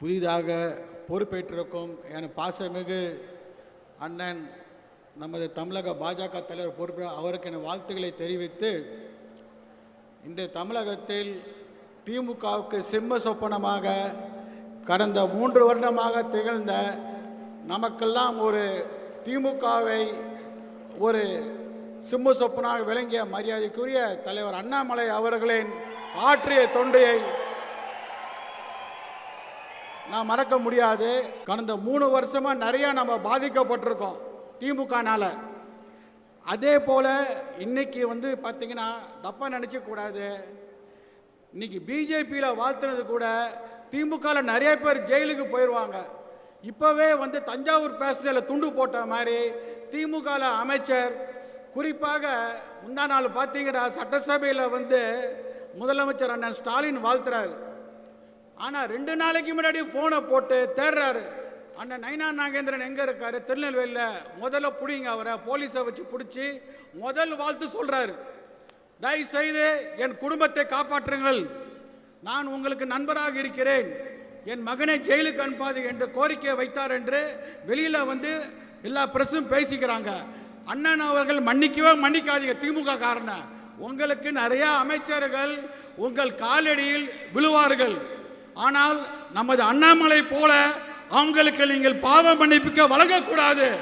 புதிதாக பொறுப்பேற்றிருக்கும் என பாசமிகு அண்ணன் நமது தமிழக பாஜக தலைவர் பொறுப்பு அவருக்கு என வாழ்த்துக்களை தெரிவித்து இன்று தமிழகத்தில் திமுகவுக்கு சிம்ம சொப்பனமாக கடந்த மூன்று வருடமாக திகழ்ந்த நமக்கெல்லாம் ஒரு திமுகவை ஒரு சிம்ம சொப்பனாக விளங்கிய மரியாதைக்குரிய தலைவர் அண்ணாமலை அவர்களின் ஆற்றிய தொண்டையை நான் மறக்க முடியாது. கடந்த மூணு வருஷமா நிறைய நம்ம பாதிக்கப்பட்டிருக்கோம் திமுகனால. அதே போல இன்னைக்கு வந்து பார்த்தீங்கன்னா தப்பாக நினச்சக்கூடாது கூடாது. இன்னைக்கு பிஜேபியில் வாழ்த்துனது கூட திமுகவில் நிறைய பேர் ஜெயிலுக்கு போயிடுவாங்க இப்போவே வந்து தஞ்சாவூர் பேசஞ்சரில் துண்டு போட்ட மாதிரி திமுகவில் அமைச்சர் குறிப்பாக முந்தா நாள் பார்த்தீங்கன்னா சட்டசபையில் வந்து முதலமைச்சர் அண்ணன் ஸ்டாலின் வாழ்த்துறாரு. ஆனால் ரெண்டு நாளைக்கு முன்னாடி ஃபோனை போட்டு தேடுறாரு. அண்ணன் நைனா நாகேந்திரன் எங்கே இருக்காரு? திருநெல்வேலியில் முதல்ல பிடிங்க அவரை. போலீஸை வச்சு பிடிச்சி முதல் வாழ்த்து சொல்கிறாரு தயவு செய்து என் குடும்பத்தை காப்பாற்றுங்கள். நான் உங்களுக்கு நண்பராக இருக்கிறேன். என் மகனை ஜெயிலுக்கு அனுப்பாது என்று கோரிக்கை வைத்தார் என்று வெளியில் வந்து எல்லா பிரஸும் பேசிக்கிறாங்க. அண்ணன் அவர்கள் மன்னிக்கவே மன்னிக்காதீங்க. திமுக காரணம் உங்களுக்கு நிறைய அமைச்சர்கள் உங்கள் காலடியில் விழுவார்கள். ஆனால் நமது அண்ணாமலை போல அவங்களுக்கு நீங்கள் பாவ மன்னிப்புக்க வழங்கக்கூடாது.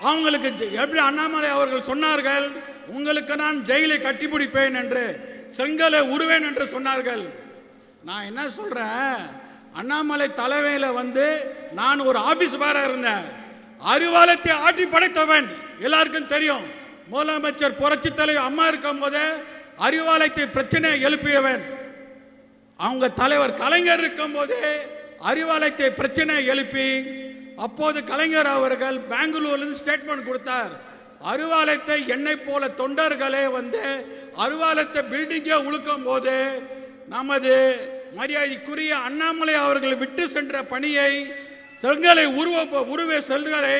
அவங்களுக்கு ஜெ- எப்படி அண்ணாமலை அவர்கள் சொன்னார்கள்? உங்களுக்கு நான் ஜெயிலை கட்டிப்பிடிப்பேன் என்று செங்கலை உருவேன் என்று சொன்னார்கள். நான் என்ன சொல்றேன்? அண்ணாமலை தலைமையில வந்து நான் ஒரு ஆபீஸ் வேற இருந்தேன். அறிவாலயத்தை ஆட்டி படைத்தவன். எல்லாருக்கும் தெரியும். முதலமைச்சர் புரட்சி தலைவர் அம்மா இருக்கும் போதே அறிவாலயத்தை பிரச்சனையை எழுப்பியவன். அவங்க தலைவர் கலைஞர் இருக்கும்போதே அறிவாலயத்தை பிரச்சனை எழுப்பி அப்போது கலைஞர் அவர்கள் பெங்களூர்லேருந்து ஸ்டேட்மெண்ட் கொடுத்தார். அறிவாலயத்தை என்னை போல தொண்டர்களே வந்து அறிவாலயத்தை பில்டிங்கே உழுக்கும் போது நமது மரியாதைக்குரிய அண்ணாமலை அவர்கள் விட்டு சென்ற பணியை செல்களை உருவ உருவ செல்களை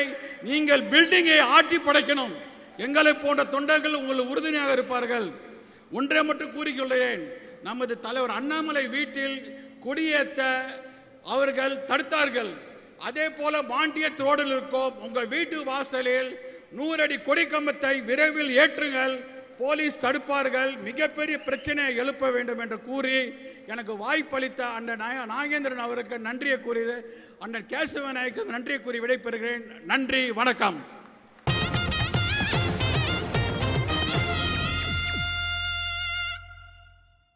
நீங்கள் பில்டிங்கை ஆட்டி படைக்கணும். எங்களை போன்ற தொண்டர்கள் உங்களுக்கு உறுதுணையாக இருப்பார்கள். ஒன்றை மட்டும் கூறிக்கொள்கிறேன் நமது தலைவர் அண்ணாமலை வீட்டில் கொடியேத்த அவர்கள் தடுத்தார்கள். அதே போல பாண்டியத் ரோடில் இருக்கும் உங்க வீட்டு வாசலில் நூறு அடி கொடிக்கம்பத்தை விரைவில் ஏற்றுங்கள். போலீஸ் தடுப்பார்கள். மிகப்பெரிய பிரச்சனையை எழுப்ப வேண்டும் என்று கூறி எனக்கு வாய்ப்பளித்த அண்ணன் நாய- நாகேந்திரன் அவருக்கு நன்றியை கூறியது அண்ணன் கேசவ நாயக்கு நன்றியை கூறி விடைபெறுகிறேன். நன்றி வணக்கம்.